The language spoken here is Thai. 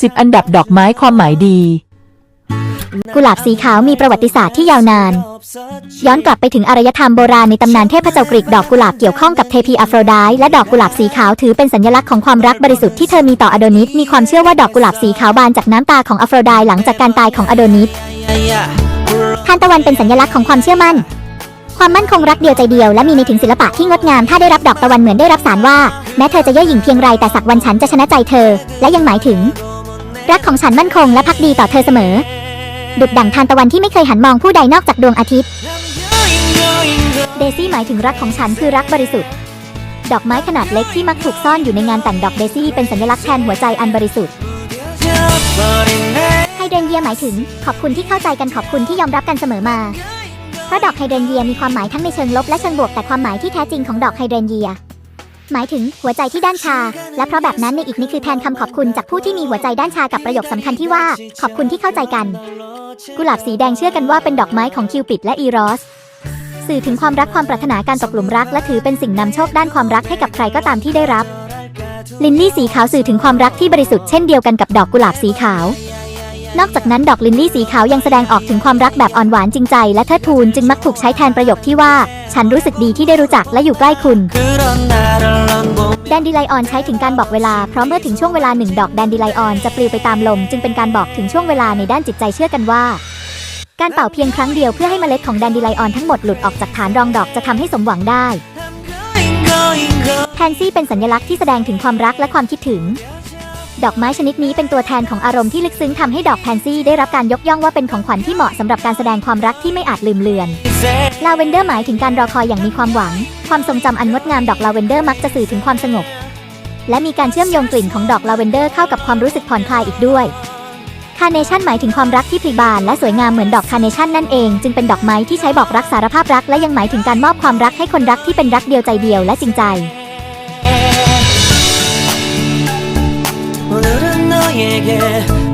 สิบอันดับดอกไม้ความหมายดี กุหลาบสีขาวมีประวัติศาสตร์ที่ยาวนาน ย้อนกลับไปถึงอารยธรรมโบราณในตำนานเทพเจ้ากรีกดอกกุหลาบเกี่ยวข้องกับเทพีอัฟโรายและดอกกุหลาบสีขาวถือเป็นสัญลักษณ์ของความรักบริสุทธิ์ที่เธอมีต่ออโดนิสมีความเชื่อว่าดอกกุหลาบสีขาวบานจากน้ำตาของอัฟโรายหลังจากการตายของอโดนิสทานตะวันเป็นสัญลักษณ์ของความเชื่อมั่น ความมั่นคงรักเดียวใจเดียวและมีในถึงศิลปะที่งดงาม ถ้าได้รับดอกตะวันเหมือนได้รับสารว่า แม้เธอจะเย่อหยิ่งเพียงไรแต่สักวันฉันจะชนะใจเธอ และยังหมายถึง รักของฉันมั่นคงและพักดีต่อเธอเสมอ ดุดดั่งทานตะวันที่ไม่เคยหันมองผู้ใดนอกจากดวงอาทิตย์ เดซี่หมายถึงรักของฉันคือรักบริสุทธิ์ ดอกไม้ขนาดเล็กที่มักถูกซ่อนอยู่ในงานแต่งดอกเดซี่เป็นสัญลักษณ์แทนหัวใจอันบริสุทธิ์ไฮเดรนเยียหมายถึง ขอบคุณที่เข้าใจกันขอบคุณที่ยอมรับกันเสมอมา เพราะดอกไฮเดรนเยียมีความหมายทั้งในเชิงลบและเชิงบวกแต่ความหมายที่แท้จริงของดอกไฮเดรนเยีย หมายถึงหัวใจที่ด้านชา และเพราะแบบนั้นในอีกนี้คือแทนคำขอบคุณจากผู้ที่มีหัวใจด้านชากับประโยคสำคัญที่ว่า ขอบคุณที่เข้าใจกัน กุหลาบสีแดงเชื่อกันว่าเป็นดอกไม้ของคิวปิดและอีรอสสื่อถึงความรักความปรารถนาการตกหลุมรัก และถือเป็นสิ่งนำโชคด้านความรักให้กับใครก็ตามที่ได้รับ ลินลี่สีขาวสื่อถึงความรักที่บริสุทธิ์เช่นเดียวกันกับดอกกุหลาบสีขาว นอกจากนั้นดอกลินลี่สีขาวยังแสดงออกถึงความรักแบบอ่อนหวานจริงใจ และเทิดทูนจึงมักถูกใช้แทนประโยคที่ว่า ฉันรู้สึกดีที่ได้รู้จักและอยู่ใกล้คุณ แดนดิไลออนใช้ถึงการบอกเวลา เพราะเมื่อถึงช่วงเวลาหนึ่งดอกแดนดิไลออนจะปลิวไปตามลม จึงเป็นการบอกถึงช่วงเวลาในด้านจิตใจเชื่อกันว่า การเป่าเพียงครั้งเดียวเพื่อให้เมล็ดของแดนดิไลออนทั้งหมดหลุดออกจากฐานรองดอกจะทำให้สมหวังได้แพนซี่เป็นสัญลักษณ์ที่แสดงถึงความรักและความคิดถึง ดอกไม้ชนิดนี้เป็นตัวแทนของอารมณ์ที่ลึกซึ้งทำให้ดอกแพนซี่ได้รับการยกย่องว่าเป็นของขวัญที่เหมาะสำหรับการแสดงความรักที่ไม่อาจลืมเลือน이제ลาเวนเดอร์หมายถึงการรอคอยอย่างมีความหวัง ความทรงจำอันงดงามดอกลาเวนเดอร์มักจะสื่อถึงความสงบ และมีการเชื่อมโยงกลิ่นของดอกลาเวนเดอร์เข้ากับความรู้สึกผ่อนคลายอีกด้วยคาร์เนชั่นหมายถึงความรักที่พลีบานและสวยงามเหมือนดอกคาร์เนชั่นนั่นเอง จึงเป็นดอกไม้ที่ใช้บอกรักสารภาพรักและยังหมายถึงการมอบความรักให้คนรักที่เป็นรักเดียวใจเดียวและจริงใจ 나에게